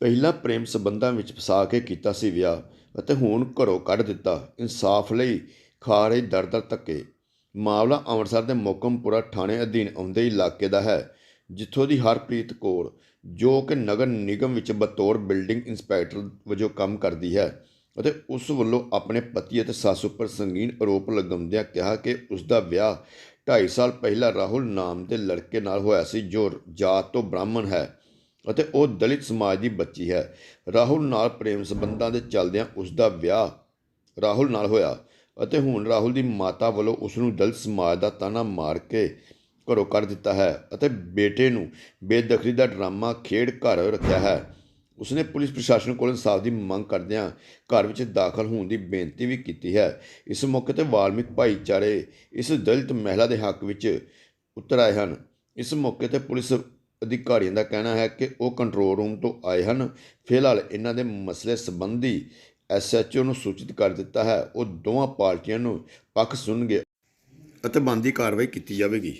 ਪਹਿਲਾਂ ਪ੍ਰੇਮ ਸੰਬੰਧਾਂ ਵਿੱਚ ਫਸਾ ਕੇ ਕੀਤਾ ਸੀ ਵਿਆਹ ਅਤੇ ਹੁਣ ਘਰੋਂ ਕੱਢ ਦਿੱਤਾ। ਇਨਸਾਫ ਲਈ ਖਾ ਰਹੇ ਦਰ ਦਰ ਧੱਕੇ। ਮਾਮਲਾ ਅੰਮ੍ਰਿਤਸਰ ਦੇ ਮੋਕਮਪੁਰਾ ਥਾਣੇ ਅਧੀਨ ਆਉਂਦੇ ਇਲਾਕੇ ਦਾ ਹੈ, ਜਿੱਥੋਂ ਦੀ ਹਰਪ੍ਰੀਤ ਕੌਰ, ਜੋ ਕਿ ਨਗਰ ਨਿਗਮ ਵਿੱਚ ਬਤੌਰ ਬਿਲਡਿੰਗ ਇੰਸਪੈਕਟਰ ਵਜੋਂ ਕੰਮ ਕਰਦੀ ਹੈ ਅਤੇ ਉਸ ਵੱਲੋਂ ਆਪਣੇ ਪਤੀ ਅਤੇ ਸੱਸ ਉੱਪਰ ਸੰਗੀਨ ਆਰੋਪ ਲਗਾਉਂਦਿਆਂ ਕਿਹਾ ਕਿ ਉਸ ਦਾ ਵਿਆਹ 2.5 ਸਾਲ ਪਹਿਲਾਂ ਰਾਹੁਲ ਨਾਮ ਦੇ ਲੜਕੇ ਨਾਲ ਹੋਇਆ ਸੀ, ਜੋ ਜਾਤ ਤੋਂ ਬ੍ਰਾਹਮਣ ਹੈ। ਅਤੇ ਉਹ ਦਲਿਤ ਸਮਾਜ ਦੀ ਬੱਚੀ ਹੈ। ਰਾਹੁਲ ਨਾਲ ਪ੍ਰੇਮ ਸੰਬੰਧਾਂ ਦੇ ਚੱਲਦਿਆਂ ਉਸ ਦਾ ਵਿਆਹ ਰਾਹੁਲ ਨਾਲ ਹੋਇਆ ਅਤੇ ਹੁਣ ਰਾਹੁਲ ਦੀ ਮਾਤਾ ਵੱਲੋਂ ਉਸ ਨੂੰ ਦਲਿਤ ਸਮਾਜ ਦਾ ਤਾਨਾ ਮਾਰ ਕੇ ਘਰੋਂ ਕਰ ਦਿੱਤਾ ਹੈ ਅਤੇ ਬੇਟੇ ਨੂੰ ਬੇਦਖਲੀ ਦਾ ਡਰਾਮਾ ਖੇਡ ਘਰ ਰੱਖਿਆ ਹੈ। ਉਸਨੇ ਪੁਲਿਸ ਪ੍ਰਸ਼ਾਸਨ ਕੋਲ ਇਨਸਾਫ ਦੀ ਮੰਗ ਕਰਦਿਆਂ ਘਰ ਵਿੱਚ ਦਾਖਲ ਹੋਣ ਦੀ ਬੇਨਤੀ ਵੀ ਕੀਤੀ ਹੈ। ਇਸ ਮੌਕੇ ਤੇ ਵਾਲਮੀਕ ਭਾਈਚਾਰੇ ਇਸ ਦਲਿਤ ਮਹਿਲਾ ਦੇ ਹੱਕ ਵਿੱਚ ਉਤਰ ਆਏ ਹਨ। ਇਸ ਮੌਕੇ ਤੇ ਪੁਲਿਸ ਅਧਿਕਾਰੀਆਂ ਦਾ ਕਹਿਣਾ ਹੈ ਕਿ ਉਹ ਕੰਟਰੋਲ ਰੂਮ ਤੋਂ ਆਏ ਹਨ। ਫਿਲਹਾਲ ਇਹਨਾਂ ਦੇ ਮਸਲੇ ਸੰਬੰਧੀ ਐਸਐਚਓ ਨੂੰ ਸੂਚਿਤ ਕਰ ਦਿੱਤਾ ਹੈ। ਉਹ ਦੋਵਾਂ ਪਾਰਟੀਆਂ ਨੂੰ ਪੱਖ ਸੁਣਨਗੇ ਅਤੇ ਬੰਦੀ ਕਾਰਵਾਈ ਕੀਤੀ ਜਾਵੇਗੀ।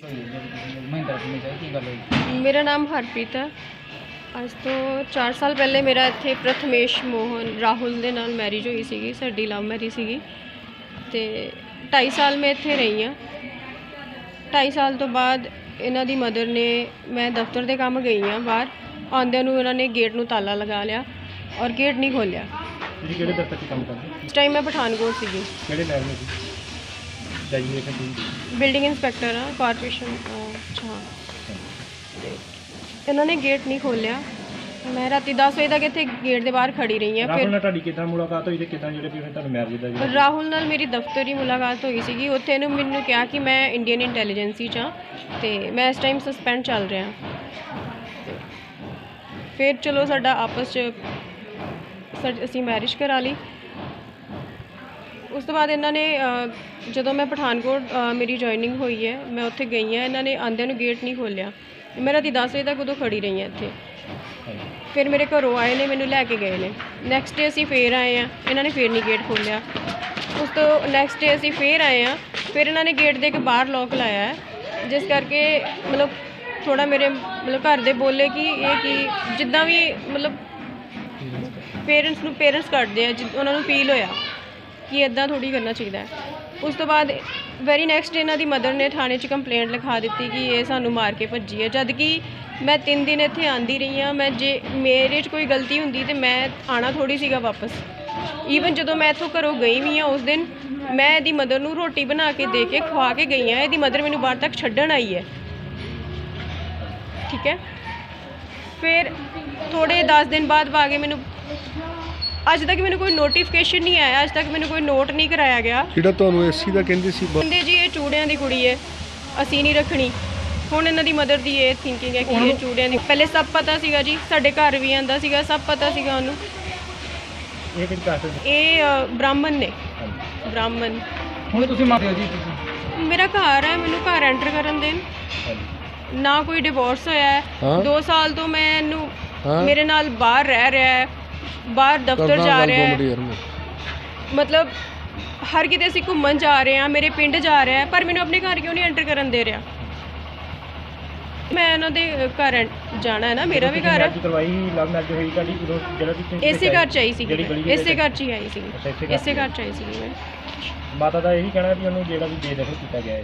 ਮੇਰਾ ਨਾਮ ਹਰਪ੍ਰੀਤ ਹੈ। ਅੱਜ ਤੋਂ 4 ਸਾਲ ਪਹਿਲੇ ਮੇਰਾ ਇੱਥੇ ਪ੍ਰਥਮੇਸ਼ ਮੋਹਨ ਰਾਹੁਲ ਦੇ ਨਾਲ ਮੈਰਿਜ ਹੋਈ ਸੀਗੀ। ਸਾਡੀ ਲਵ ਮੈਰਿਜ ਸੀਗੀ। ਤੇ 2.5 ਸਾਲ ਮੈਂ ਇੱਥੇ ਰਹੀ ਹਾਂ। 2.5 ਸਾਲ ਤੋਂ ਬਾਅਦ ਇਹਨਾਂ ਦੀ ਮਦਰ ਨੇ ਮੈਂ ਦਫ਼ਤਰ ਦੇ ਕੰਮ ਗਈ ਹਾਂ ਬਾਹਰ ਆਉਂਦਿਆਂ ਨੂੰ ਇਹਨਾਂ ਨੇ ਗੇਟ ਨੂੰ ਤਾਲਾ ਲਗਾ ਲਿਆ ਔਰ ਗੇਟ ਨਹੀਂ ਖੋਲ੍ਹਿਆ। ਤੁਸੀਂ ਕਿਹੜੇ ਦਫ਼ਤਰ 'ਚ ਕੰਮ ਕਰਦੇ? ਇਸ ਟਾਈਮ ਮੈਂ ਪਠਾਨਕੋਟ ਸੀਗੀ। ਕਿਹੜੇ ਲੈਵਲ 'ਤੇ ਡੈਜੀਨੇਸ਼ਨ ਦੀ ਬਿਲਡਿੰਗ ਇੰਸਪੈਕਟਰ ਹਾਂ ਕਾਰਪੋਰੇਸ਼ਨ ਅੱਛਾ। ਤੇ ਇਹਨਾਂ ਨੇ ਗੇਟ ਨਹੀਂ ਖੋਲ੍ਹਿਆ। ਮੈਂ ਰਾਤੀ 10 ਵਜੇ ਤੱਕ ਇੱਥੇ ਗੇਟ ਦੇ ਬਾਹਰ ਖੜੀ ਰਹੀ ਹਾਂ ਰਾਹੁਲ ਫਿਰ ਨਾਲ ਤੁਹਾਡੀ ਕਿੱਦਾਂ ਮੁਲਾਕਾਤ ਹੋਈ ਤੇ ਕਿੱਦਾਂ ਜਿਹੜੇ ਵੀ ਤੁਹਾਨੂੰ ਮੈਰਿਜ ਦਾ ਜਿਹੜਾ ਰਾਹੁਲ ਨਾਲ ਮੇਰੀ ਦਫ਼ਤਰੀ ਮੁਲਾਕਾਤ ਹੋਈ ਸੀਗੀ। ਉੱਥੇ ਇਹਨੂੰ ਮੈਨੂੰ ਕਿਹਾ ਕਿ ਮੈਂ ਇੰਡੀਅਨ ਇੰਟੈਲੀਜੈਂਸੀ 'ਚ ਹਾਂ ਤੇ ਮੈਂ ਇਸ ਟਾਈਮ ਸਸਪੈਂਡ ਚੱਲ ਰਿਹਾ। ਫਿਰ ਚਲੋ ਸਾਡਾ ਆਪਸ 'ਚ ਸਾ- ਅਸੀਂ ਮੈਰਿਜ ਕਰਾ ਲਈ। ਉਸ ਤੋਂ ਬਾਅਦ ਇਹਨਾਂ ਨੇ ਅ, ਜਦੋਂ ਮੈਂ ਪਠਾਨਕੋਟ ਅ, ਮੇਰੀ ਜੁਆਇਨਿੰਗ ਹੋਈ ਹੈ ਮੈਂ ਉੱਥੇ ਗਈ ਹਾਂ ਇਹਨਾਂ ਨੇ ਆਂਦਿਆਂ ਨੂੰ ਗੇਟ ਨਹੀਂ ਖੋਲ੍ਹਿਆ। ਮੈਂ ਰਾਤੀ 10 ਵਜੇ ਤੱਕ ਉਦੋਂ ਖੜੀ ਰਹੀ ਹਾਂ ਇੱਥੇ। ਫਿਰ ਮੇਰੇ ਘਰੋਂ ਆਏ ਨੇ, ਮੈਨੂੰ ਲੈ ਕੇ ਗਏ ਨੇ। ਨੈਕਸਟ ਡੇ ਅਸੀਂ ਫੇਰ ਆਏ ਆ ਇਹਨਾਂ ਨੇ ਫੇਰ ਨਹੀਂ ਗੇਟ ਖੋਲ੍ਹਿਆ। ਉਸ ਤੋਂ ਨੈਕਸਟ ਡੇ ਅਸੀਂ ਫੇਰ ਆਏ ਆ ਫਿਰ ਇਹਨਾਂ ਨੇ ਗੇਟ ਦੇ ਇੱਕ ਬਾਹਰ ਲੋਕ ਲਾਇਆ ਹੈ। ਜਿਸ ਕਰਕੇ ਮਤਲਬ ਥੋੜਾ ਮੇਰੇ ਮਤਲਬ ਘਰ ਦੇ ਬੋਲੇ ਕਿ ਇਹ ਕੀ ਜਿੱਦਾਂ ਵੀ ਮਤਲਬ ਪੇਰੈਂਟਸ ਨੂੰ ਪੇਰੈਂਟਸ ਕੱਢਦੇ ਆ, ਜਿ- ਉਹਨਾਂ ਨੂੰ ਫੀਲ ਹੋਇਆ ਕਿ ਇਦਾਂ ਥੋੜੀ ਕਰਨਾ ਚਾਹੀਦਾ ਉਸ ਤੋਂ ਬਾਅਦ ਵੈਰੀ ਨੈਕਸਟ ਇਹਨਾਂ ਦੀ ਮਦਰ ਨੇ ਥਾਣੇ 'ਚ ਕੰਪਲੇਂਟ ਲਿਖਾ ਦਿੱਤੀ ਕਿ ਇਹ ਸਾਨੂੰ ਮਾਰ ਕੇ ਭੱਜੀ ਹੈ। ਜਦ ਕਿ ਮੈਂ 3 ਦਿਨ ਇੱਥੇ ਆਂਦੀ ਰਹੀ ਹਾਂ, ਮੈਂ ਜੇ ਮੇਰੇ 'ਚ ਕੋਈ ਗਲਤੀ ਹੁੰਦੀ ਤੇ ਮੈਂ ਆਣਾ ਥੋੜੀ ਸੀਗਾ ਵਾਪਸ। ਈਵਨ ਜਦੋਂ ਮੈਂ ਇੱਥੋਂ ਘਰੋਂ ਗਈ ਵੀ ਹਾਂ ਉਸ ਦਿਨ, ਮੈਂ ਇਹਦੀ ਮਦਰ ਨੂੰ ਰੋਟੀ ਬਣਾ ਕੇ ਦੇ ਕੇ ਖਵਾ ਕੇ ਗਈ ਹਾਂ। ਇਹਦੀ ਮਦਰ ਮੈਨੂੰ ਬਾਹਰ ਤੱਕ ਛੱਡਣ ਆਈ ਹੈ। ਠੀਕ ਹੈ? ਫਿਰ ਥੋੜੇ 10 ਦਿਨ ਬਾਅਦ ਆ ਕੇ ਮੈਨੂੰ ਅੱਜ ਤੱਕ ਮੈਨੂੰ ਕੋਈ ਨੋਟੀਫਿਕੇਸ਼ਨ ਨਹੀਂ ਆਇਆ ਅੱਜ ਤੱਕ ਮੈਨੂੰ ਕੋਈ ਨੋਟ ਨਹੀਂ ਕਰਾਇਆ ਗਿਆ। ਜਿਹੜਾ ਤੁਹਾਨੂੰ ਐਸਸੀ ਦਾ ਕਹਿੰਦੇ ਸੀ ਬ- ਕਹਿੰਦੇ ਜੀ ਇਹ ਚੂੜਿਆਂ ਦੀ ਕੁੜੀ ਹੈ ਅਸੀਂ ਨਹੀਂ ਰੱਖਣੀ। ਹੁਣ ਇਹਨਾਂ ਦੀ ਮਦਰ ਦੀ ਇਹ ਥਿੰਕਿੰਗ ਹੈ ਕਿ ਇਹ ਚੂੜਿਆਂ ਦੀ ਪਹਿਲੇ ਸਭ ਪਤਾ ਸੀਗਾ ਜੀ ਸਾਡੇ ਘਰ ਵੀ ਆਂਦਾ ਸੀਗਾ ਸਭ ਪਤਾ ਸੀਗਾ ਉਹਨੂੰ। ਇਹ ਕਿਹੜੀ ਕਾਸਟ ਦੇ ਇਹ ਅ, ਬ੍ਰਾਹਮਣ ਨੇ। ਬ੍ਰਾਹਮਣ। ਹੁਣ ਤੁਸੀਂ ਮੰਨਦੇ ਹੋ ਜੀ ਤੁਸੀਂ? ਮੇਰਾ ਘਰ ਹੈ ਮੈਨੂੰ ਘਰ ਐਂਟਰ ਕਰਨ ਦੇਣ। ਨਾ ਕੋਈ ਡਿਵੋਰਸ ਹੋਇਆ ਹੈ। ਹਾਂ। 2 ਸਾਲ ਤੋਂ ਮੈਂ ਇਹਨੂੰ ਹਾਂ। ਮੇਰੇ ਨਾਲ ਬਾਹਰ ਰਹਿ ਰਿਹਾ ਹੈ। ਬਾਹਰ ਦਫ਼ਤਰ ਜਾ ਰਿਹਾ ਹੈ। ਮਤਲਬ ਹਰ ਕਿਤੇ ਅਸੀਂ ਘੁੰਮਣ ਜਾ ਰਹੇ ਹਾਂ ਮੇਰੇ ਪਿੰਡ ਜਾ ਰਿਹਾ ਹੈ ਪਰ ਮੈਨੂੰ ਆਪਣੇ ਘਰ ਕਿਉਂ ਨਹੀਂ ਐਂਟਰ ਕਰਨ ਦੇ ਰਿਹਾ? ਮੈਂ ਇਹਨਾਂ ਦੇ ਘਰ ਐਂ- ਜਾਣਾ ਹੈ ਨਾ ਮੇਰਾ ਵੀ ਘਰ ਹੈ। marriage ਕਰਵਾਈ ਲਵ ਮੈਰਿਜ ਹੋਈ ਤੁਹਾਡੀ ਉਦੋਂ ਜਿਹੜਾ ਤੁਸੀਂ ਇਸੇ ਘਰ ਚ ਆਈ ਸੀ ਜਿਹੜੀ ਗਲੀ ਦੇ ਇਸੇ ਘਰ ਚ ਹੀ ਆਈ ਸੀ ਅੱਛਾ, ਇਸੇ ਘਰ ਇਸੇ ਚ ਘਰ ਚ ਆਈ ਸੀ ਮੈਂ। ਮਾਤਾ ਦਾ ਇਹੀ ਕਹਿਣਾ ਵੀ ਉਹਨੂੰ ਜਿਹੜਾ ਵੀ ਬੇਦਖਲ ਕੀਤਾ ਗਿਆ ਹੈ।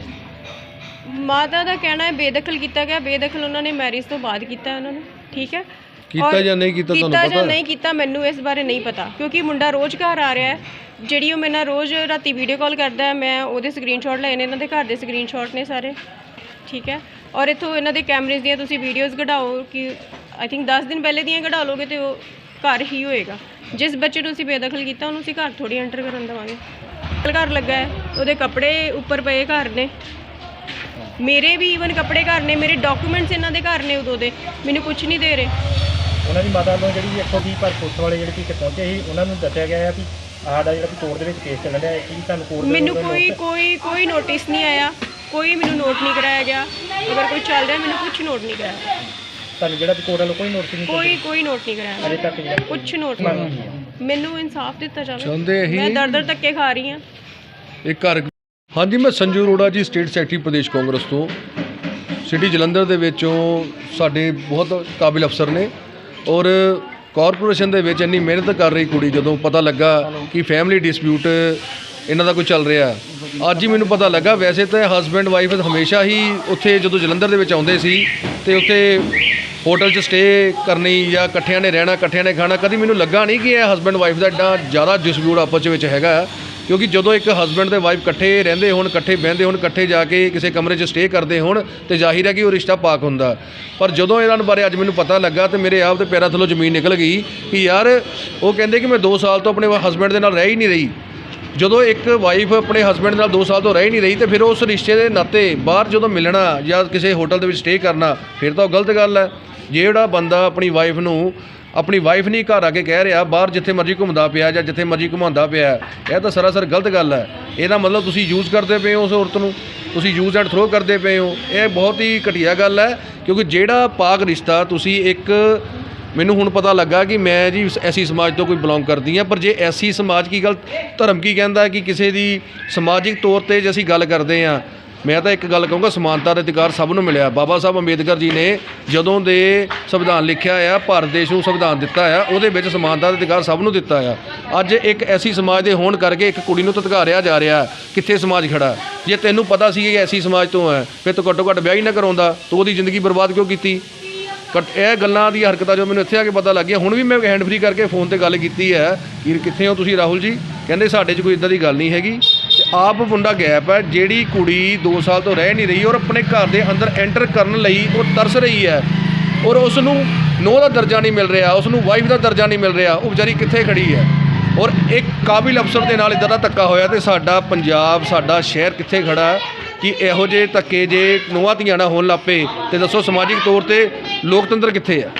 ਮਾਤਾ ਦਾ ਕਹਿਣਾ ਹੈ ਬੇਦਖਲ ਕੀਤਾ ਗਿਆ ਬੇਦਖਲ ਉਹਨਾਂ ਨੇ ਮੈਰਿਜ ਤੋਂ ਬਾਅਦ ਕੀਤਾ ਉਹਨਾਂ ਨੇ ਠੀਕ ਹੈ? ਕੀਤਾ ਔਰ ਜਾਂ ਨਹੀਂ ਕੀਤਾ ਤੁਹਾਨੂੰ ਕੀਤਾ ਪਤਾ ਜਾਂ ਹੈ? ਨਹੀਂ ਕੀਤਾ ਮੈਨੂੰ ਇਸ ਬਾਰੇ ਨਹੀਂ ਪਤਾ ਕਿਉਂਕਿ ਮੁੰਡਾ ਰੋਜ਼ ਘਰ ਆ ਰਿਹਾ ਹੈ। ਜਿਹੜੀ ਉਹ ਮੇਰੇ ਨਾਲ ਰੋਜ਼ ਰਾਤੀ ਵੀਡੀਓ ਕਾਲ ਕਰਦਾ ਹੈ ਮੈਂ ਉਹਦੇ ਸਕਰੀਨਸ਼ਾਟ ਲਏ ਨੇ ਇਹਨਾਂ ਦੇ ਘਰ ਦੇ ਸਕਰੀਨਸ਼ਾਟ ਨੇ ਸਾਰੇ। ਠੀਕ ਹੈ? ਔਰ ਇਥੋਂ ਇਹਨਾਂ ਦੇ ਕੈਮਰੇਜ਼ ਦੀਆਂ ਤੁਸੀਂ ਵੀਡੀਓਜ਼ ਕਢਾਓ ਕਿ ਆਈ ਥਿੰਕ 10 ਦਿਨ ਪਹਿਲੇ ਦੀਆਂ ਕਢਾ ਲੋਗੇ ਤੇ ਉਹ ਘਰ ਹੀ ਹੋਏਗਾ। ਜਿਸ ਬੱਚੇ ਨੂੰ ਅਸੀਂ ਬੇਦਖਲ ਕੀਤਾ ਉਹਨੂੰ ਅਸੀਂ ਘਰ ਥੋੜੀ ਐਂਟਰ ਕਰਨ ਦੇਵਾਂਗੇ। ਘਰ ਲੱਗਾ ਹੈ ਉਹਦੇ ਕੱਪੜੇ ਉੱਪਰ ਪਏ ਘਰ ਨੇ। ਮੇਰੇ ਵੀ ਈਵਨ ਕੱਪੜੇ ਘਰ ਨੇ ਮੇਰੇ ਡਾਕੂਮੈਂਟਸ ਇਹਨਾਂ ਦੇ ਘਰ ਨੇ ਉਦੋਂ ਦੇ। ਮੈਨੂੰ ਕੁਝ ਨਹੀਂ ਦੇ ਰਹੇ। ਉਹਨਾਂ ਦੀ ਮਾਤਾ ਵੱਲੋਂ ਜਿਹੜੀ 120 ਪਰ ਪੁਲਿਸ ਵਾਲੇ ਜਿਹੜੇ ਕਿ ਪਹੁੰਚੇ ਸੀ ਉਹਨਾਂ ਨੂੰ ਦੱਸਿਆ ਗਿਆ ਹੈ ਕਿ ਸਾਡਾ ਜਿਹੜਾ ਵੀ ਕੋਰਟ ਦੇ ਵਿੱਚ ਕੇਸ ਚੱਲ ਰਿਹਾ ਹੈ ਕਿ ਤੁਹਾਨੂੰ ਕੋਰਟ ਦੇ ਮੈਨੂੰ ਕੋਈ ਕੋਈ ਕੋਈ ਨੋਟਿਸ ਨਹੀਂ ਆਇਆ। ਕੋਈ ਮੈਨੂੰ ਨੋਟ ਨਹੀਂ ਕਰਾਇਆ ਗਿਆ। ਅਗਰ ਕੋਈ ਚੱਲ ਰਿਹਾ ਮੈਨੂੰ ਕੁਝ ਨੋਟ ਨਹੀਂ ਕਰਾਇਆ ਤੁਹਾਨੂੰ ਜਿਹੜਾ ਵੀ ਕੋਰਟ ਵੱਲੋਂ ਕੋਈ ਨੋਟਿਸ ਨਹੀਂ ਕੋਈ ਕੋਈ ਨੋਟ ਨਹੀਂ ਕਰਾਇਆ ਅਜੇ ਤੱਕ ਜਿਹੜਾ ਕੁਝ ਨੋਟ। ਮੈਨੂੰ ਇਨਸਾਫ ਦਿੱਤਾ ਜਾਵੇ। ਮੈਂ ਦਰ ਦਰ ਧੱਕੇ ਖਾ ਰਹੀ ਹਾਂ। ਇਹ ਘਰ ਹਾਂਜੀ ਮੈਂ ਸੰਜੂ ਅਰੋੜਾ ਜੀ ਸਟੇਟ ਸੈਕਟਰੀ ਪ੍ਰਦੇਸ਼ ਕਾਂਗਰਸ ਤੋਂ। ਸਿਟੀ ਜਲੰਧਰ ਦੇ ਵਿੱਚੋਂ ਸਾਡੇ ਬਹੁਤ ਕਾਬਿਲ ਅਫਸਰ ਨੇ। ਔਰ ਕਾਰਪੋਰੇਸ਼ਨ ਦੇ ਵਿੱਚ ਇੰਨੀ ਮਿਹਨਤ ਕਰ ਰਹੀ ਕੁੜੀ, ਜਦੋਂ ਪਤਾ ਲੱਗਾ ਕਿ ਫੈਮਿਲੀ ਡਿਸਪਿਊਟ ਇਹਨਾਂ ਦਾ ਕੋਈ ਚੱਲ ਰਿਹਾ। ਅੱਜ ਹੀ ਮੈਨੂੰ ਪਤਾ ਲੱਗਾ, ਵੈਸੇ ਤਾਂ ਹਸਬੈਂਡ ਵਾਈਫ ਹਮੇਸ਼ਾ ਹੀ ਉੱਥੇ ਜਦੋਂ ਜਲੰਧਰ ਦੇ ਵਿੱਚ ਆਉਂਦੇ ਸੀ ਤੇ ਉੱਥੇ ਹੋਟਲ 'ਚ ਸਟੇ ਕਰਨੀ ਜਾਂ ਇਕੱਠਿਆਂ ਨੇ ਰਹਿਣਾ, ਇਕੱਠਿਆਂ ਨੇ ਖਾਣਾ, ਕਦੀ ਮੈਨੂੰ ਲੱਗਾ ਨਹੀਂ ਕਿ ਇਹ ਹਸਬੈਂਡ ਵਾਈਫ ਦਾ ਐਡਾ ਜ਼ਿਆਦਾ ਡਿਸਪਿਊਟ ਆਪਸ ਵਿੱਚ ਹੈਗਾ। ਕਿਉਂਕਿ ਜਦੋਂ ਇੱਕ ਹਸਬੈਂਡ ਤੇ ਵਾਈਫ ਇਕੱਠੇ ਰਹਿੰਦੇ ਹੋਣ, ਇਕੱਠੇ ਬਹਿੰਦੇ ਹੋਣ, ਇਕੱਠੇ ਜਾ ਕੇ ਕਿਸੇ ਕਮਰੇ 'ਚ ਸਟੇ ਕਰਦੇ ਹੋਣ, ਤੇ ਜ਼ਾਹਿਰ ਹੈ ਕਿ ਉਹ ਰਿਸ਼ਤਾ ਪਾਕ ਹੁੰਦਾ। ਪਰ ਜਦੋਂ ਇਹਨਾਂ ਬਾਰੇ ਅੱਜ ਮੈਨੂੰ ਪਤਾ ਲੱਗਾ ਤੇ ਮੇਰੇ ਆਪ ਤੇ ਪੈਰਾਂ ਥੱਲੋਂ ਜ਼ਮੀਨ ਨਿਕਲ ਗਈ ਕਿ ਯਾਰ ਉਹ ਕਹਿੰਦੇ ਕਿ ਮੈਂ 2 ਸਾਲ ਤੋਂ ਆਪਣੇ ਹਸਬੈਂਡ ਦੇ ਨਾਲ ਰਹਿ ਹੀ ਨਹੀਂ ਰਹੀ। ਜਦੋਂ ਇੱਕ ਵਾਈਫ ਆਪਣੇ ਹਸਬੈਂਡ ਨਾਲ 2 ਸਾਲ ਤੋਂ ਰਹਿ ਹੀ ਨਹੀਂ ਰਹੀ, ਤੇ ਫਿਰ ਉਸ ਰਿਸ਼ਤੇ ਦੇ ਨਾਤੇ ਬਾਹਰ ਜਦੋਂ ਮਿਲਣਾ ਜਾਂ ਕਿਸੇ ਹੋਟਲ ਦੇ ਵਿੱਚ ਸਟੇ ਕਰਨਾ, ਫਿਰ ਤਾਂ ਉਹ ਗਲਤ ਗੱਲ ਹੈ। ਜਿਹੜਾ ਬੰਦਾ ਆਪਣੀ ਵਾਈਫ ਨੂੰ ਆਪਣੀ ਵਾਈਫ ਨਹੀਂ ਘਰ ਆ ਕੇ ਕਹਿ ਰਿਹਾ, ਬਾਹਰ ਜਿੱਥੇ ਮਰਜ਼ੀ ਘੁੰਮਦਾ ਪਿਆ ਜਾਂ ਜਿੱਥੇ ਮਰਜ਼ੀ ਘੁਮਾਉਂਦਾ ਪਿਆ, ਇਹ ਤਾਂ ਸਰਾਸਰ ਗਲਤ ਗੱਲ ਹੈ। ਇਹਦਾ ਮਤਲਬ ਤੁਸੀਂ ਯੂਜ਼ ਕਰਦੇ ਪਏ ਹੋ ਉਸ ਔਰਤ ਨੂੰ, ਤੁਸੀਂ ਯੂਜ਼ ਐਂਡ ਥਰੋ ਕਰਦੇ ਪਏ ਹੋ। ਇਹ ਬਹੁਤ ਹੀ ਘਟੀਆ ਗੱਲ ਹੈ, ਕਿਉਂਕਿ ਜਿਹੜਾ ਪਾਕ ਰਿਸ਼ਤਾ ਤੁਸੀਂ ਇੱਕ, ਮੈਨੂੰ ਹੁਣ ਪਤਾ ਲੱਗਾ ਕਿ ਮੈਂ ਜੀ ਐਸੀ ਸਮਾਜ ਤੋਂ ਕੋਈ ਬਿਲੋਂਗ ਕਰਦੀ ਹਾਂ, ਪਰ ਜੇ ਐਸੀ ਸਮਾਜ ਕੀ ਗੱਲ, ਧਰਮ ਕੀ ਕਹਿੰਦਾ ਕਿ ਕਿਸੇ ਦੀ ਸਮਾਜਿਕ ਤੌਰ ਤੇ ਜੇ ਅਸੀਂ ਗੱਲ ਕਰਦੇ ਹਾਂ ਮੈਂ ਤਾਂ ਇੱਕ ਗੱਲ ਕਹੂੰਗਾ, ਸਮਾਨਤਾ ਦਾ ਅਧਿਕਾਰ ਸਭ ਨੂੰ ਮਿਲਿਆ। ਬਾਬਾ ਸਾਹਿਬ ਅੰਬੇਦਕਰ ਜੀ ਨੇ ਜਦੋਂ ਦੇ ਸੰਵਿਧਾਨ ਲਿਖਿਆ ਆ, ਭਾਰਤ ਦੇਸ਼ ਨੂੰ ਸੰਵਿਧਾਨ ਦਿੱਤਾ ਆ, ਉਹਦੇ ਵਿੱਚ ਸਮਾਨਤਾ ਦਾ ਅਧਿਕਾਰ ਸਭ ਨੂੰ ਦਿੱਤਾ ਆ। ਅੱਜ ਇੱਕ ਐਸੀ ਸਮਾਜ ਦੇ ਹੋਣ ਕਰਕੇ ਇੱਕ ਕੁੜੀ ਨੂੰ ਧਤਕਾਰਿਆ ਜਾ ਰਿਹਾ, ਕਿੱਥੇ ਸਮਾਜ ਖੜਾ? ਜੇ ਤੈਨੂੰ ਪਤਾ ਸੀ ਕਿ ਐਸੀ ਸਮਾਜ ਤੋਂ ਹੈ ਫਿਰ ਤੂੰ ਘੱਟੋ ਘੱਟ ਵਿਆਹ ਹੀ ਨਾ ਕਰਾਉਂਦਾ, ਤੂੰ ਉਹਦੀ ਜ਼ਿੰਦਗੀ ਬਰਬਾਦ ਕਿਉਂ ਕੀਤੀ? ਕਟ ਇਹ ਗੱਲਾਂ ਦੀ ਹਰਕਤਾਂ ਜੋ ਮੈਨੂੰ ਇੱਥੇ ਆ ਕੇ ਪਤਾ ਲੱਗ ਗਿਆ ਹੁਣ ਵੀ ਮੈਂ ਹੈਂਡ ਫ੍ਰੀ ਕਰਕੇ ਫੋਨ ਤੇ ਗੱਲ ਕੀਤੀ ਹੈ ਕਿ ਕਿੱਥੇ ਹੋ ਤੁਸੀਂ, ਰਾਹੁਲ ਜੀ? ਕਹਿੰਦੇ ਸਾਡੇ 'ਚ ਕੋਈ ਇਦਾਂ ਦੀ ਗੱਲ ਨਹੀਂ ਹੈਗੀ। ਤੇ ਆਪ ਮੁੰਡਾ ਗੈਪ ਹੈ, ਜਿਹੜੀ ਕੁੜੀ 2 ਸਾਲ ਤੋਂ ਰਹਿ ਨਹੀਂ ਰਹੀ ਔਰ ਆਪਣੇ ਘਰ ਦੇ ਅੰਦਰ ਐਂਟਰ ਕਰਨ ਲਈ ਉਹ ਤਰਸ ਰਹੀ ਹੈ। ਔਰ ਉਸ ਨੂੰ ਨੋ ਦਾ ਦਰਜਾ ਨਹੀਂ ਮਿਲ ਰਿਹਾ ਉਸ ਨੂੰ ਵਾਈਫ ਦਾ ਦਰਜਾ ਨਹੀਂ ਮਿਲ ਰਿਹਾ, ਉਹ ਵਿਚਾਰੀ ਕਿੱਥੇ ਖੜੀ ਹੈ? ਔਰ ਇੱਕ ਕਾਬਿਲ ਅਫਸਰ ਦੇ ਨਾਲ ਇਦਾਂ ਦਾ ਧੱਕਾ ਹੋਇਆ ਤੇ ਸਾਡਾ ਪੰਜਾਬ, ਸਾਡਾ ਸ਼ਹਿਰ ਕਿੱਥੇ ਖੜਾ ਹੈ ਕਿ ਇਹੋ ਜਿਹੇ ਧੱਕੇ ਜੇ ਨੂੰਹਾਂ ਧੀਆਂ ਨਾ ਹੋਣ ਲੱਪੇ ਤੇ ਦੱਸੋ ਸਮਾਜਿਕ ਤੌਰ ਤੇ ਲੋਕਤੰਤਰ ਕਿੱਥੇ ਹੈ?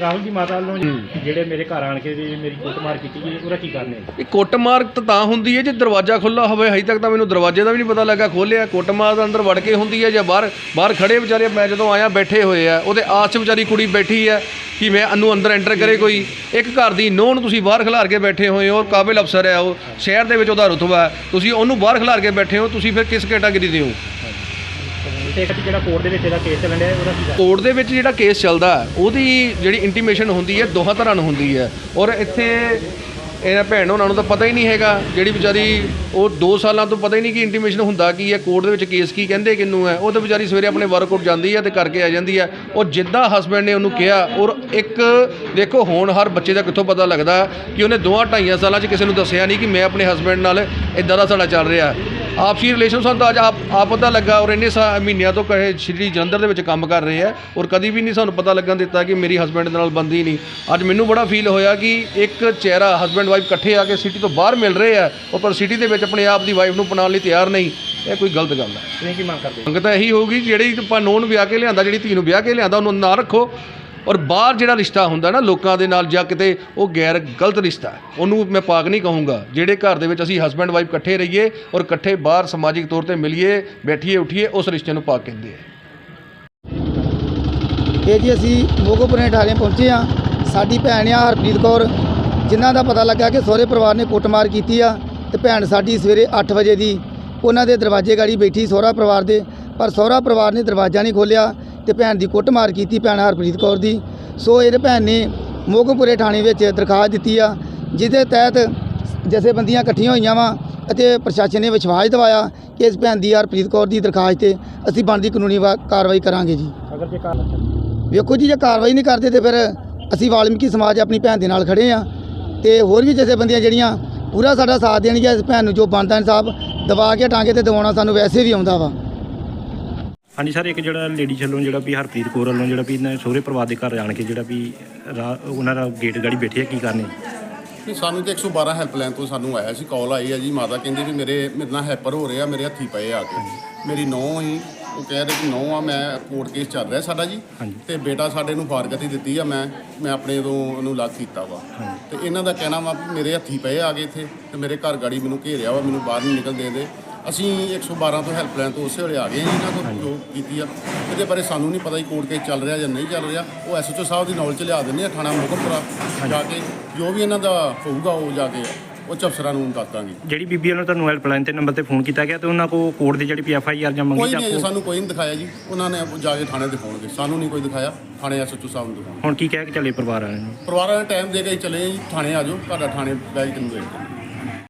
ਰਾਹੁਲ ਜੀ ਮਾਤਾ ਵੱਲੋਂ ਜਿਹੜੇ ਮੇਰੇ ਘਰ ਆਣ ਕੇ ਵੀ ਮੇਰੀ ਕੁੱਟਮਾਰ ਕੀਤੀ ਗਈ ਉਹਦਾ ਕੀ ਕਾਰਨ ਇਹ ਕੁੱਟਮਾਰ ਤਾਂ ਤਾਂ ਹੁੰਦੀ ਹੈ ਜੇ ਦਰਵਾਜ਼ਾ ਖੁੱਲਾ ਹੋਵੇ ਹਜੇ ਤੱਕ ਤਾਂ ਮੈਨੂੰ ਦਰਵਾਜ਼ੇ ਦਾ ਵੀ ਨਹੀਂ ਪਤਾ ਲੱਗਾ ਖੋਲਿਆ ਕੁੱਟਮਾਰ ਦਾ ਅੰਦਰ ਵੜ ਕੇ ਹੁੰਦੀ ਹੈ ਜਾਂ ਬਾਹਰ ਬਾਹਰ ਖੜੇ ਵਿਚਾਰੇ ਮੈਂ ਜਦੋਂ ਆਇਆ ਬੈਠੇ ਹੋਏ ਆ ਉਹਦੇ ਆਸ ਵਿਚਾਰੀ ਕੁੜੀ ਬੈਠੀ ਹੈ ਕਿ ਮੈਂ ਅਨੂੰ ਅੰਦਰ ਐਂਟਰ ਕਰੇ ਕੋਈ। ਇੱਕ ਘਰ ਦੀ ਨੋਹ ਨੂੰ ਤੁਸੀਂ ਬਾਹਰ ਖਿਲਾਰ ਕੇ ਬੈਠੇ ਹੋਏ ਹੋ ਕਾਬਿਲ ਅਫਸਰ ਹੈ ਉਹ ਸ਼ਹਿਰ ਦੇ ਵਿੱਚ ਉਹਦਾ ਰੁਤਬਾ ਤੁਸੀਂ ਉਹਨੂੰ ਬਾਹਰ ਖਿਲਾਰ ਕੇ ਬੈਠੇ ਹੋ ਤੁਸੀਂ ਫਿਰ ਕਿਸ ਕੈਟਾਗਰੀ ਦੇ ਹੋ? ਤੇ ਜਿਹੜਾ ਕੋਰਟ ਦੇ ਵਿੱਚ ਇਹਦਾ ਕੇਸ ਚੱਲਣ ਡਿਆ, ਉਹਦਾ ਕੀ ਕੋਰਟ ਦੇ ਵਿੱਚ ਜਿਹੜਾ ਕੇਸ ਚੱਲਦਾ ਉਹਦੀ ਜਿਹੜੀ ਇੰਟੀਮੇਸ਼ਨ ਹੁੰਦੀ ਹੈ, ਦੋਹਾਂ ਤਰ੍ਹਾਂ ਨੂੰ ਹੁੰਦੀ ਹੈ। ਔਰ ਇੱਥੇ ਇਹਨਾਂ ਭੈਣ ਉਹਨਾਂ ਨੂੰ ਤਾਂ ਪਤਾ ਹੀ ਨਹੀਂ ਹੈਗਾ, ਜਿਹੜੀ ਵਿਚਾਰੀ ਉਹ 2 ਸਾਲਾਂ ਤੋਂ ਪਤਾ ਹੀ ਨਹੀਂ ਕਿ ਇੰਟੀਮੇਸ਼ਨ ਹੁੰਦਾ ਕੀ ਹੈ, ਕੋਰਟ ਦੇ ਵਿੱਚ ਕੇਸ ਕੀ ਕਹਿੰਦੇ, ਕਿਹਨੂੰ ਹੈ। ਉਹ ਤਾਂ ਵਿਚਾਰੀ ਸਵੇਰੇ ਆਪਣੇ ਵਰਕਆਊਟ ਜਾਂਦੀ ਹੈ ਤੇ ਕਰਕੇ ਆ ਜਾਂਦੀ ਹੈ। ਉਹ ਜਿੱਦਾਂ ਹਸਬੈਂਡ ਨੇ ਉਹਨੂੰ ਕਿਹਾ, ਔਰ ਇੱਕ ਦੇਖੋ, ਹੁਣ ਹਰ ਬੱਚੇ ਦਾ ਕਿੱਥੋਂ ਪਤਾ ਲੱਗਦਾ ਕਿ ਉਹਨੇ ਦੋਹਾਂ ਢਾਈਆਂ ਸਾਲਾਂ 'ਚ ਕਿਸੇ ਨੂੰ ਦੱਸਿਆ ਨਹੀਂ ਕਿ ਮੈਂ ਆਪਣੇ ਹਸਬੈਂਡ ਨਾਲ ਇਦਾਂ ਦਾ ਸਾਡਾ ਚੱਲ ਰਿਹਾ। ਆਪਸੀ ਰਿਲੇਸ਼ਨ ਸਾਨੂੰ ਤਾਂ ਅੱਜ ਆਪ ਆਪ ਪਤਾ ਲੱਗਾ ਔਰ ਇੰਨੇ ਸਾ ਮਹੀਨਿਆਂ ਤੋਂ ਕਹੇ ਸ਼੍ਰੀ ਜਲੰਧਰ ਦੇ ਵਿੱਚ ਕੰਮ ਕਰ ਰਹੇ ਆ ਔਰ ਕਦੀ ਵੀ ਨਹੀਂ ਸਾਨੂੰ ਪਤਾ ਲੱਗਣ ਦਿੱਤਾ ਕਿ ਮੇਰੀ ਹਸਬੈਂਡ ਨਾਲ ਬੰਦੀ ਨਹੀਂ। ਅੱਜ ਮੈਨੂੰ ਬੜਾ ਫੀਲ ਹੋਇਆ ਕਿ ਇੱਕ ਚਿਹਰਾ ਹਸਬੈਂਡ ਵਾਈਫ ਇਕੱਠੇ ਆ ਕੇ ਸਿਟੀ ਤੋਂ ਬਾਹਰ ਮਿਲ ਰਹੇ ਆ ਉਹ ਪਰ ਸਿਟੀ ਦੇ ਵਿੱਚ ਆਪਣੇ ਆਪ ਦੀ ਵਾਈਫ ਨੂੰ ਅਪਣਾਉਣ ਲਈ ਤਿਆਰ ਨਹੀਂ। ਇਹ ਕੋਈ ਗਲਤ ਗੱਲ ਹੈ ਤੁਸੀਂ ਕੀ ਮੰਗ ਕਰਦੇ ਮੰਗ ਤਾਂ ਇਹੀ ਹੋਊਗੀ ਜਿਹੜੀ ਆਪਾਂ ਨੂੰਹ ਨੂੰ ਵਿਆਹ ਕੇ ਲਿਆਂਦਾ ਜਿਹੜੀ ਧੀ ਨੂੰ ਵਿਆਹ ਕੇ ਲਿਆਂਦਾ ਉਹਨੂੰ ਨਾ ਰੱਖੋ। ਔਰ ਬਾਹਰ ਜਿਹੜਾ ਰਿਸ਼ਤਾ ਹੁੰਦਾ ਨਾ ਲੋਕਾਂ ਦੇ ਨਾਲ ਜਾਂ ਕਿਤੇ ਉਹ ਗੈਰ ਗਲਤ ਰਿਸ਼ਤਾ ਹੈ। ਉਹਨੂੰ ਮੈਂ ਪਾਕ ਨਹੀਂ ਕਹੂੰਗਾ। ਜਿਹੜੇ ਘਰ ਦੇ ਵਿੱਚ ਅਸੀਂ ਹਸਬੈਂਡ ਵਾਈਫ ਇਕੱਠੇ ਰਹੀਏ ਔਰ ਇਕੱਠੇ ਬਾਹਰ ਸਮਾਜਿਕ ਤੌਰ ਤੇ ਮਿਲੀਏ, ਬੈਠੀਏ, ਉਠੀਏ, ਉਸ ਰਿਸ਼ਤੇ ਨੂੰ ਪਾਕ ਕਹਿੰਦੇ ਆ। ਇਹ ਜੀ ਅਸੀਂ ਮੋਗੋਪੁਰੇ ਠਾਣੇ ਪਹੁੰਚੇ ਆ ਸਾਡੀ ਭੈਣ ਆ ਹਰਪ੍ਰੀਤ ਕੌਰ, ਜਿਨ੍ਹਾਂ ਦਾ ਪਤਾ ਲੱਗਾ ਕਿ ਸਹੁਰੇ ਪਰਿਵਾਰ ਨੇ ਕੁੱਟਮਾਰ ਕੀਤੀ ਆ ਤੇ ਭੈਣ ਸਾਡੀ ਸਵੇਰੇ 8 ਵਜੇ ਦੀ। ਉਹਨਾਂ ਦੇ ਦਰਵਾਜ਼ੇ ਗਾੜੀ ਬੈਠੀ ਸਹੁਰਾ ਪਰਿਵਾਰ ਦੇ, ਪਰ ਸਹੁਰਾ ਪਰਿਵਾਰ ਨੇ ਦਰਵਾਜ਼ਾ ਨਹੀਂ ਖੋਲ੍ਹਿਆ। ਤੇ ਭੈਣ ਦੀ ਕੁੱਟਮਾਰ ਕੀਤੀ ਭੈਣ ਹਰਪ੍ਰੀਤ ਕੌਰ ਦੀ। ਸੋ ਇਹਦੇ ਭੈਣ ਨੇ ਮੋਗੋਪੁਰੇ ਥਾਣੇ ਵਿੱਚ ਦਰਖਾਸਤ ਦਿੱਤੀ ਆ ਜਿਹਦੇ ਤਹਿਤ ਜਥੇਬੰਦੀਆਂ ਇਕੱਠੀਆਂ ਹੋਈਆਂ ਵਾ ਅਤੇ ਪ੍ਰਸ਼ਾਸਨ ਨੇ ਵਿਸ਼ਵਾਸ ਦਿਵਾਇਆ ਕਿ ਇਸ ਭੈਣ ਦੀ ਹਰਪ੍ਰੀਤ ਕੌਰ ਦੀ ਦਰਖਾਸਤ ਤੇ ਅਸੀਂ ਬਣਦੀ ਕਾਨੂੰਨੀ ਕਾਰਵਾਈ ਕਰਾਂਗੇ ਜੀ। ਅਗਰ ਜੇ ਕਾਰਨ ਵੇਖੋ ਜੀ ਜੇ ਕਾਰਵਾਈ ਨਹੀਂ ਕਰਦੇ ਤੇ ਫਿਰ ਅਸੀਂ ਵਾਲਮੀਕੀ ਸਮਾਜ ਆਪਣੀ ਭੈਣ ਦੇ ਨਾਲ ਖੜੇ ਆ। ਤੇ ਹੋਰ ਵੀ ਜਥੇਬੰਦੀਆਂ ਜਿਹੜੀਆਂ ਪੂਰਾ ਸਾਡਾ ਸਾਥ ਦੇਣਗੀਆਂ ਇਸ ਭੈਣ ਨੂੰ ਜੋ ਬਣਦਾ ਇਨਸਾਫ ਦਬਾ ਕੇ ਟਾਂਗੇ ਤੇ ਦਵਾਉਣਾ ਸਾਨੂੰ ਵੈਸੇ ਵੀ ਆਉਂਦਾ ਵਾ। ਹਾਂਜੀ ਸਰ ਇੱਕ ਜਿਹੜਾ ਲੇਡੀ ਚੱਲੋਂ ਜਿਹੜਾ ਵੀ ਹਰਪ੍ਰੀਤ ਕੌਰ ਵੱਲੋਂ ਜਿਹੜਾ ਵੀ ਇਹਨਾਂ ਸਹੁਰੇ ਪਰਿਵਾਰ ਦੇ ਘਰ ਆਣ ਕੇ ਜਿਹੜਾ ਵੀ ਰਾ- ਉਹਨਾਂ ਦਾ ਗੇਟ ਗਾੜੀ ਬੈਠੇ ਆ ਕੀ ਕਰਨੇ? ਨਹੀਂ ਸਾਨੂੰ ਤੇ 112 ਹੈਲਪਲਾਈਨ ਤੋਂ ਸਾਨੂੰ ਆਇਆ ਸੀ ਕਾਲ ਆਈ ਆ ਜੀ ਮਾਤਾ ਕਹਿੰਦੀ ਵੀ ਮੇਰੇ ਮੇਰੇ ਨਾਲ ਹੈਪਰ ਹੋ ਰਿਹਾ ਮੇਰੇ ਹੱਥੀ ਪਏ ਆ ਕੇ। ਮੇਰੀ ਨੌਂ ਹੀ ਉਹ ਕਹਿ ਰਹੇ ਕਿ ਨੌਂ ਆ ਮੈਂ ਕੋਰਟ ਕੇਸ ਚੱਲ ਰਿਹਾ ਸਾਡਾ ਜੀ। ਤੇ ਬੇਟਾ ਸਾਡੇ ਨੂੰ ਫਾਰਗਤੀ ਦਿੱਤੀ ਆ ਮੈਂ ਮੈਂ ਆਪਣੇ ਤੋਂ ਉਹਨੂੰ ਲੱਗ ਕੀਤਾ ਵਾ। ਤੇ ਇਹਨਾਂ ਦਾ ਕਹਿਣਾ ਵਾ ਵੀ ਮੇਰੇ ਹੱਥੀ ਪਏ ਆ ਗਏ ਇੱਥੇ ਤੇ ਮੇਰੇ ਘਰ ਗਾੜੀ ਮੈਨੂੰ ਘੇਰਿਆ ਵਾ ਮੈਨੂੰ ਬਾਹਰ ਨਹੀਂ ਨਿਕਲ ਦੇ ਅਸੀਂ 112 ਤੋਂ ਹੈਲਪਲਾਈਨ ਤੋਂ ਉਸੇ ਵੇਲੇ ਆ ਗਏ ਜੀ ਇਹਨਾਂ ਕੋਲ ਜੋ ਕੀਤੀ ਆ। ਇਹਦੇ ਬਾਰੇ ਸਾਨੂੰ ਨਹੀਂ ਪਤਾ ਜੀ ਕੋਰਟ ਕੇਸ ਚੱਲ ਰਿਹਾ ਜਾਂ ਨਹੀਂ ਚੱਲ ਰਿਹਾ। ਉਹ ਐਸਐਚਓ ਸਾਹਿਬ ਦੀ ਨੌਲੇਜ ਚ ਲਿਆ ਦਿੰਦੇ ਆ ਥਾਣਾ ਮੁਕਮਪੁਰਾ ਜਾ ਕੇ। ਜੋ ਵੀ ਇਹਨਾਂ ਦਾ ਹੋਊਗਾ ਉਹ ਜਾ ਕੇ ਉਹ ਅਫਸਰਾਂ ਨੂੰ ਦੱਸਾਂਗੇ ਜਿਹੜੀ ਬੀਬੀ ਵੱਲੋਂ ਤੁਹਾਨੂੰ ਹੈਲਪਲਾਈਨ ਤੇ ਨੰਬਰ ਤੇ ਫੋਨ ਕੀਤਾ ਗਿਆ ਤੇ ਉਹਨਾਂ ਕੋ ਕੋਰਟ ਦੀ ਜਿਹੜੀ ਪੀ ਐਫ ਆਈ ਆਰ ਜਾਂ ਮੰਗੀ ਕੋਈ ਜਾਂ ਨਹੀਂ ਕੋਰਟ- ਸਾਨੂੰ ਕੋਈ ਨਹੀਂ ਦਿਖਾਇਆ ਜੀ। ਉਹਨਾਂ ਨੇ ਜਾ ਕੇ ਥਾਣੇ ਦਿਖਾਉਣਗੇ। ਸਾਨੂੰ ਨਹੀਂ ਕੋਈ ਦਿਖਾਇਆ ਥਾਣੇ ਐਸਐਚਓ ਸਾਹਿਬ ਨੂੰ ਦਿਖਾਉਣਗੇ। ਹੁਣ ਕੀ ਕਹਿ ਕੇ ਚੱਲੇ ਪਰਿਵਾਰ ਵਾਲਿਆਂ ਨੂੰ? ਪਰਿਵਾਰਾਂ ਨੇ ਟਾਈਮ ਦੇ ਕੇ ਹੀ ਚਲੇ ਜੀ ਥਾਣੇ ਆ ਜਾਓ। ਤੁਹਾਡਾ ਥਾਣੇ ਬੈਠ ਕੇ ਨੂੰ ਵੇਟ ਕਰਾਂਗੇ